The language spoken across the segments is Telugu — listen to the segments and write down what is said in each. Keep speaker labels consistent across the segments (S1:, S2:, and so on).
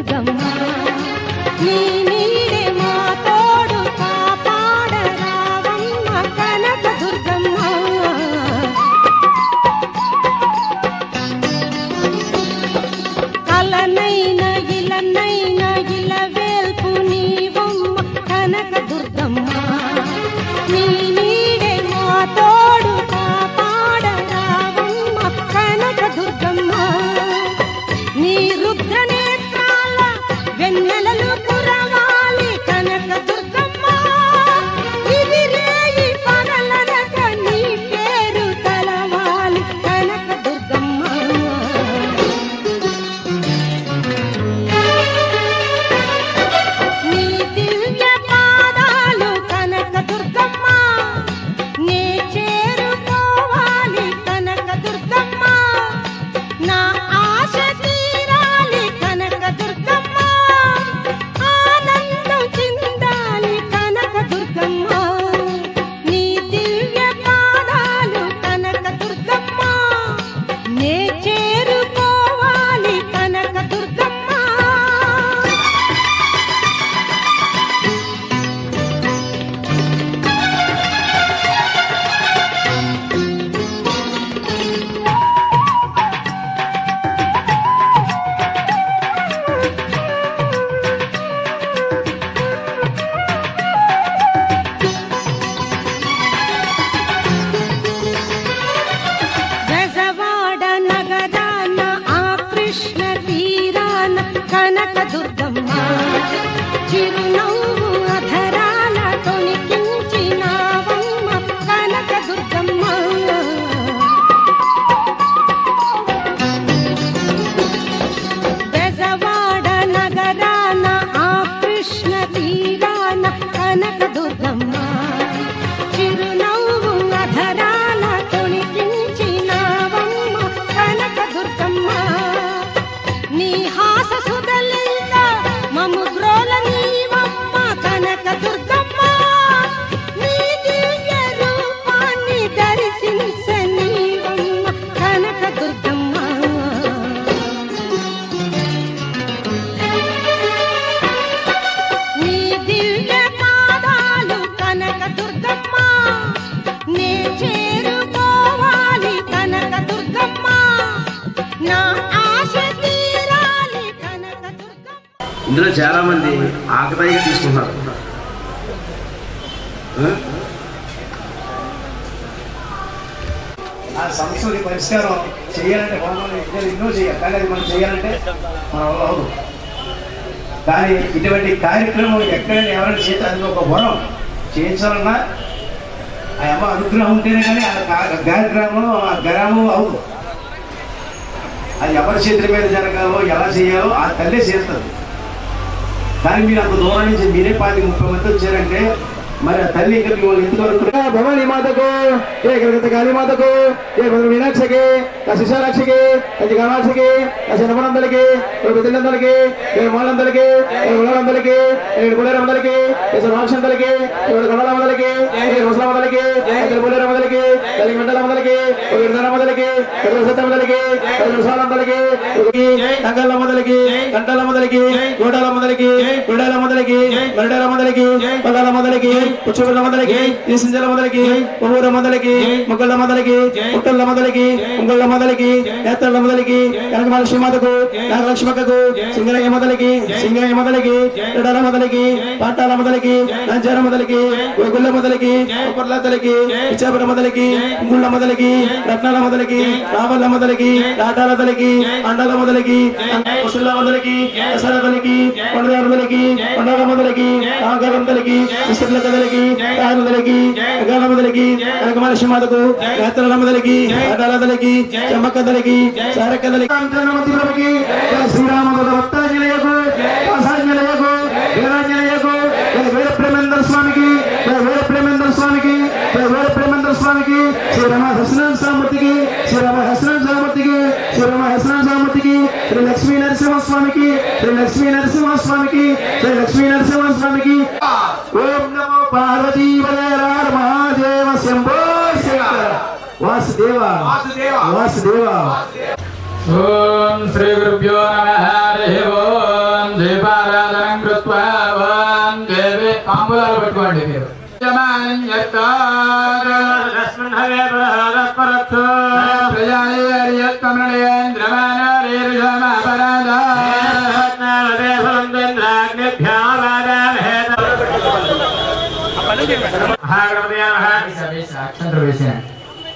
S1: మార్గం నీ
S2: ఇందులో చాలా మంది ఆకతాయిగా తీసుకున్నారు ఆ?
S3: ఆ సమస్యని పరిష్కారం చేయాలంటే హోమాలు ఎన్నో చేయాలి. కానీ అది మనం చేయాలంటే మన వల్ల అవదు కానీ ఇటువంటి కార్యక్రమం ఎక్కడైనా ఎవరైనా చేస్తే అది ఒక వరం. చేయించాలన్నా ఆ అమ్మ అనుగ్రహం ఉంటేనే కానీ ఆ కార్యక్రమంలో ఆ గ్రామం అవదు అది ఎవరి చేతుల మీద జరగాలో ఎలా చేయాలో ఆ తల్లే చేస్తుంది కానీ మీరు అంత దూరం నుంచి మీరే పాతి ముప్పై మంది వచ్చారంటే మరి ఆ తల్లి ఇంకా మిమ్మల్ని ఎందుకు భవానీ మాతకు ఏ కలకత్త కాళీ మాతకు ఏ భద్ర మీనాక్షికి ఆ శిశారాక్షికి అది గణాక్షికి ఆ శనపనందలకి ఏ బిడ్డలందరికీ ఏ మాళ్ళందరికీ ఏ ఉళ్ళందరికీ ఏ గుళ్ళరందరికీ ఏ సమాక్షందరికీ ఏ కొండలమందరికీ ఏ ముసలమందరికీ ఏ పులేరమందరికీ తల్లి మండలమందరికీ ఒక విడదలమందరికీ ఒక సత్తమందరికీ ఒక విశాలందరికీ కంగళ్ళ మొదలకి గంటల మొదలకి గోడాల మొదలకి గుడాల మొదలకి గరుడాల మొదలకి పదాల మొదలకి పుచ్చుగుళ్ళ మొదలకి తీసింజల మొదలకి పువ్వుల మొదలకి ముగ్గుళ్ళ మొదలకి పుట్టళ్ళ మొదలకి ఉంగుళ్ళ మొదలకి నేత్రళ్ళ మొదలకి కనకమలక్ష్మి మాతకు నాగలక్ష్మక్కకు సింగరయ్య మొదలకి సింగరయ్య మొదలకి గడాల మొదలకి పాటాల మొదలకి నంచార మొదలకి గుళ్ళ మొదలకి తలకి ఇచ్చాపుర మొదలకి గుళ్ళ మొదలకి రత్నాల మొదలకి రావల్ల మొదలకి రాటాల తలకి అండాల మొదలకి ముసుళ్ళ మొదలకి దసర తలకి కొండల మొదలకి కొండల మొదలకి ఆకారం తలకి విస్తృల కదలకి కాయల తలకి గగాల మొదలకి కనకమలక్ష్మి మాతకు నేత్రాల మొదలకి రాటాల తలకి చెమ్మక్క తలకి సారక్క తలకి. శ్రీరామ భక్తాంజనేయకు పాసాంజనేయకు వీరాంజనేయకు వీర ప్రేమేంద్ర స్వామికి వీర ప్రేమేంద్ర స్వామికి వీర ప్రేమేంద్ర స్వామికి శ్రీరామ హసనం సామూర్తికి శ్రీరామ హసనం సామూర్తికి శ్రీరామ హసనం శ్రీ లక్ష్మీ నరసింహ స్వామికి శ్రీ లక్ష్మీ నరసింహ స్వామికి శ్రీ లక్ష్మీ నరసింహ స్వామికి ఓం నమో పార్వతీ మహాదేవ శంభో వాసుదేవ వాసుదేవ.
S4: ఓం శ్రీ గురుభ్యో నమః హరి ఓం. దీపారాధనం కృత్వా ఓం. దేవి తాంబూలాలు పెట్టుకోండి మీరు. యమానం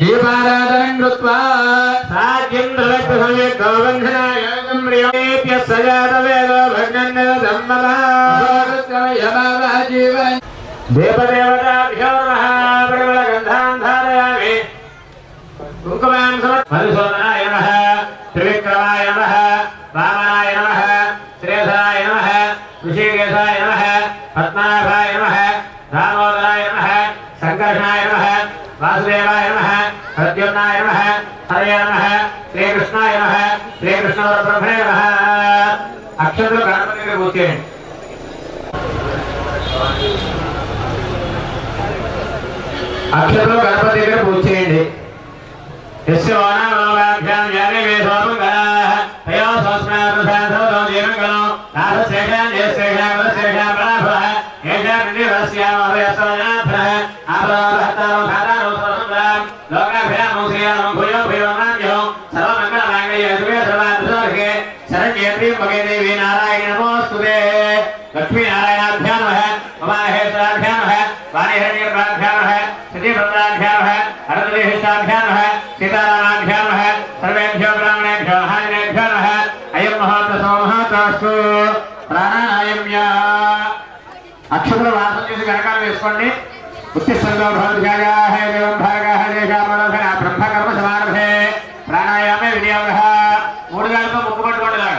S4: దీపారాధనం కృత్వా సాధ్యం ద్రవే గోబంధనాయ ప్రియేభ్య సజాత వేద జీవన్ దేవదేవతాభ్యో నమః ప్రబల గంధాన్ ధారయామి మధుసూదనాయ నమః త్రివిక్రమాయ నమః వామనాయ నమః శ్రేధాయ నమః ఋషికేశాయ నమః పద్మనాభాయ నమః దామోదరాయ నమః సంకర్షణాయ నమః వాసుదేవాయ నమ ప్రద్యుమ్నాయ నమ హరయ నమ శ్రీకృష్ణాయ నమ శ్రీకృష్ణవరబ్రహ్మే నమ. అక్షతలు గణపతి దగ్గర కూర్చేయండి అక్షతలు గణపతి పూజ చేయండి ఎస్ వానా చేసుకోండి. ఉత్తిష్టంలో భవద్భాగాः ఏవం భాగాः బ్రహ్మకర్మ సమారభే ప్రాణాయామే వినియోగ. మూడు గారితో ముక్కు పట్టుకోండి ఇలాగ.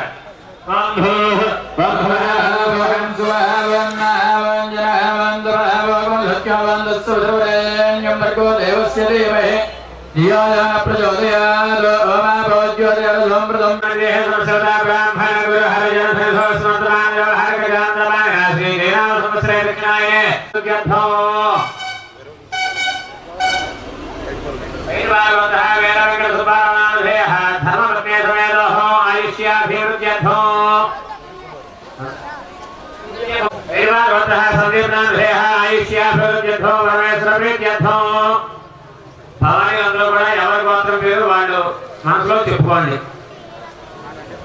S4: బంధు బంధువరం ఆయుష్యాభివృద్ధ్యర్థం దైవాగవంతః సందీప్నాథేహ ఆయుష్యాభివృద్ధ్యర్థం పరమేశ్వరప్రీత్యర్థం భవాని అందులో కూడా ఎవరి గోత్రం పేరు వాళ్ళు మనసులో చెప్పుకోండి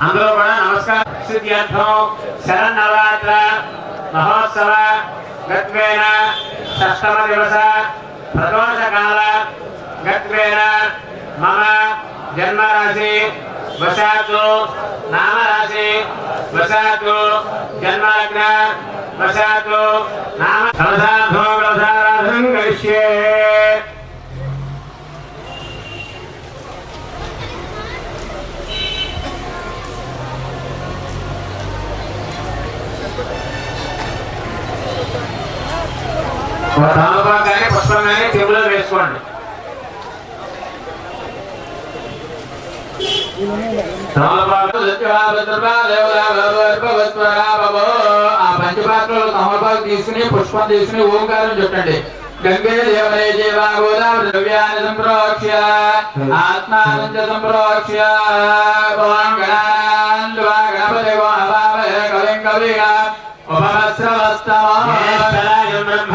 S4: అందులో కూడా నమస్కారం సిద్ధ్యర్థం శరన్నవరాత్ర మహోత్సవ గత్వేన షష్టమ దివస ప్రదోషకాల గత్వేన మమ జన్మరాశి వశాత్తు నామరాశి వశాత్తు జన్మలగ్న వశాత్తు నామ సమసాధో ప్రసారాధం కరిష్యే. తామపాకు కానీ పుష్పం కానీ చెవిలో వేసుకోండి.
S5: ఆ పంచపాత్రలు తమలపాకు తీసుకుని పుష్పం తీసుకుని ఓంకారం చుట్టండి. గంగే దేవరే జీవా గోదావరి ద్రవ్యాన్ని సంప్రోక్ష్య. ఆత్మానంద సంప్రోక్ష్య. ఓం గణపతి కవిం కవిగా. ఉపమస్రవస్తమా
S4: బ్రహ్మ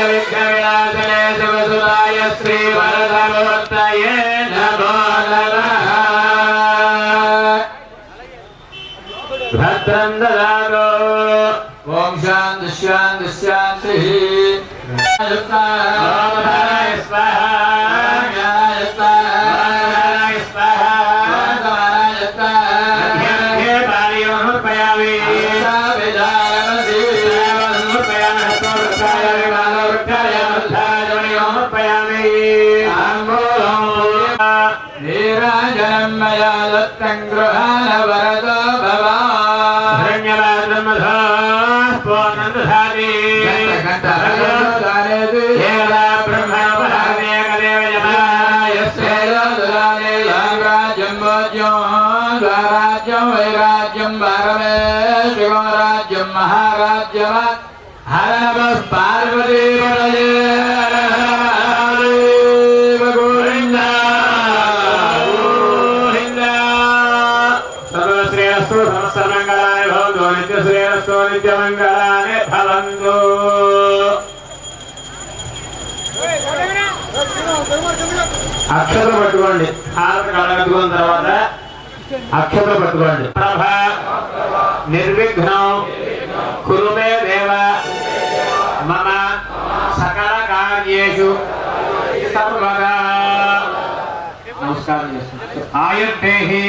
S5: వదందాయ విఘ్నవినాశనే శివసుదాయ శ్రీ వరదమూర్తయే నమో నమః
S4: భద్రం దదాదో
S5: ఓం
S4: అక్షతలు పట్టుకోండి. హారత కళ్ళగట్టుకున్న తర్వాత అక్షతలు పట్టుకోండి. ప్రభ నిర్విఘ్నం కురుమే దేవ మమ సకల కార్యేషు సర్వదా. నమస్కారం చేస్తున్నాను ఆయుర్దేహి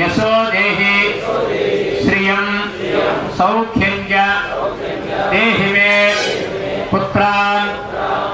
S4: యశో దేహి శ్రియం సౌఖ్యం దేహి మే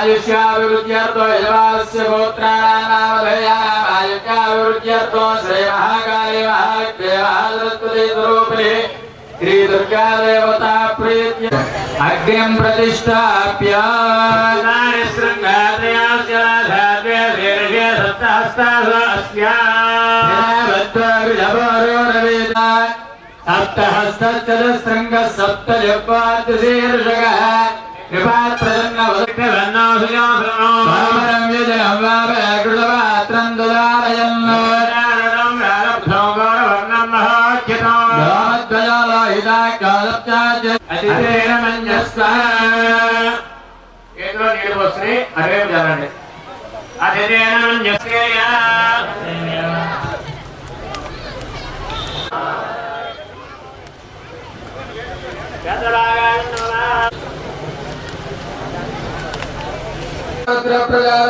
S5: आयुष्याभिवृद्ध्यर्थो यजमानस्य गोत्राणामभयाम् आयुष्याभिवृद्ध्यर्थो श्रीमहाकाली महाग्रेवाहृत्पतिरूपिणे श्रीदुर्गादेवता प्रीत्य अग्निम् प्रतिष्ठाप्य सप्तहस्तचलशृङ्गः सप्तलिपाद्यशीर्षकः సప్తజపాదశీర్షగ కృపాత్ ప్రసన్న వదనం విజయం వాపేకృతపాత్రం అతిథేన
S4: జస్యేయ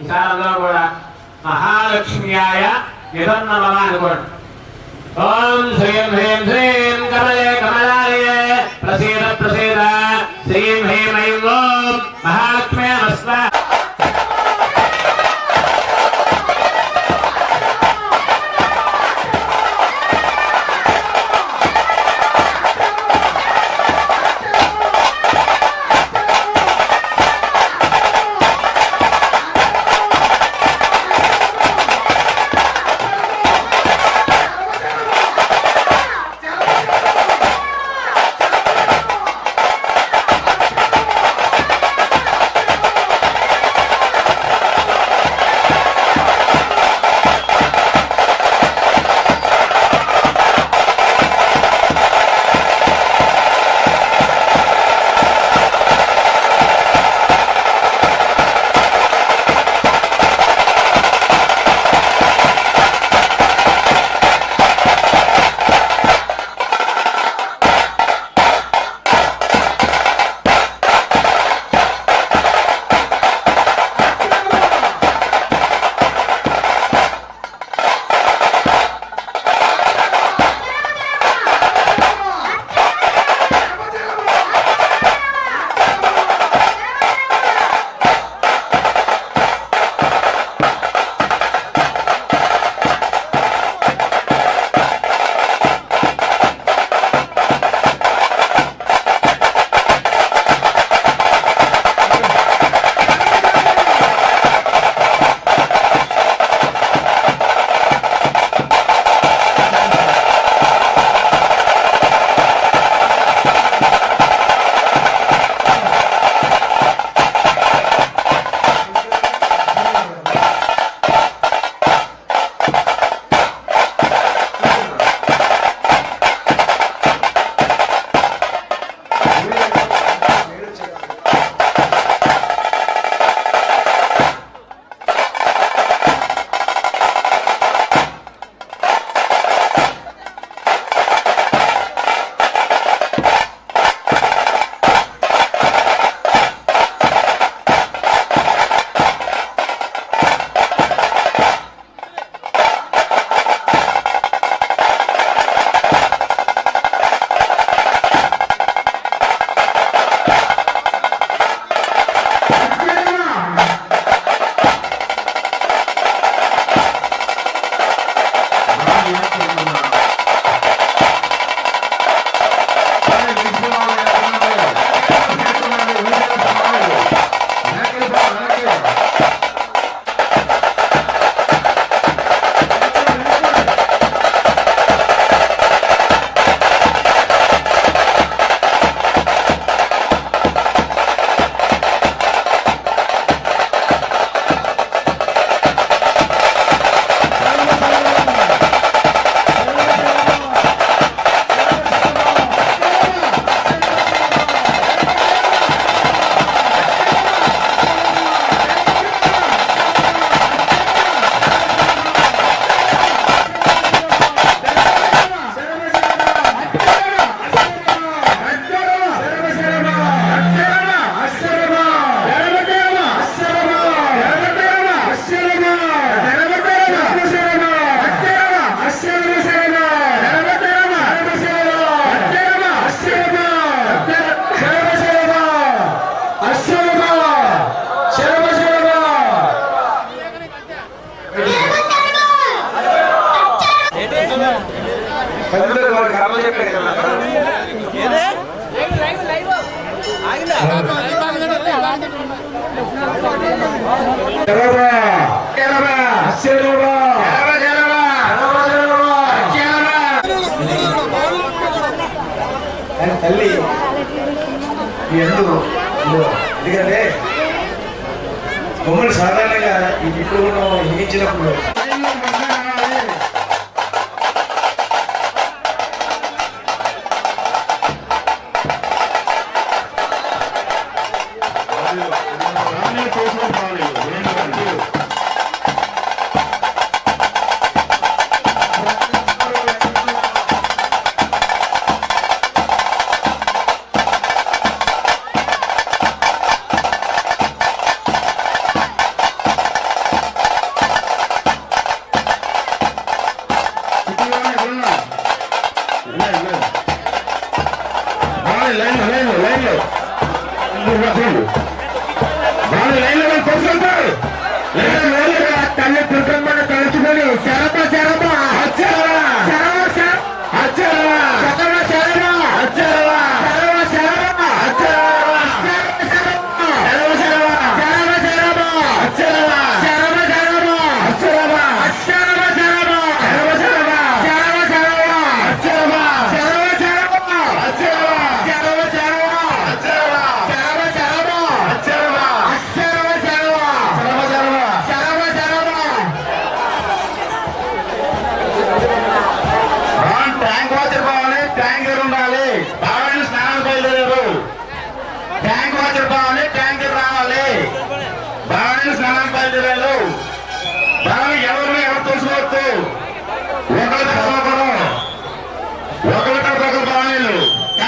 S4: ఈసారిలో కూడా మహాలక్ష్మ్యాయ ఏదో నమః అనుకోండి. ఓం శ్రీం హ్రీం శ్రీం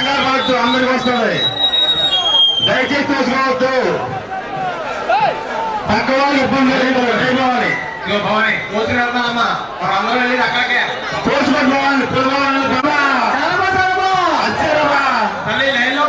S6: కంగారు పడద్దు అందరికి వస్తుంది. దయచేసి తీసుకోవద్దు. పక్క వాళ్ళు ఇబ్బంది లేదు భవాని. ఇక భవాని కోసిన అమ్మా. మనం అందరూ వెళ్ళేది అక్కడికే. కోసుకోండి భవాని పిల్లవాళ్ళు తల్లి లైన్లో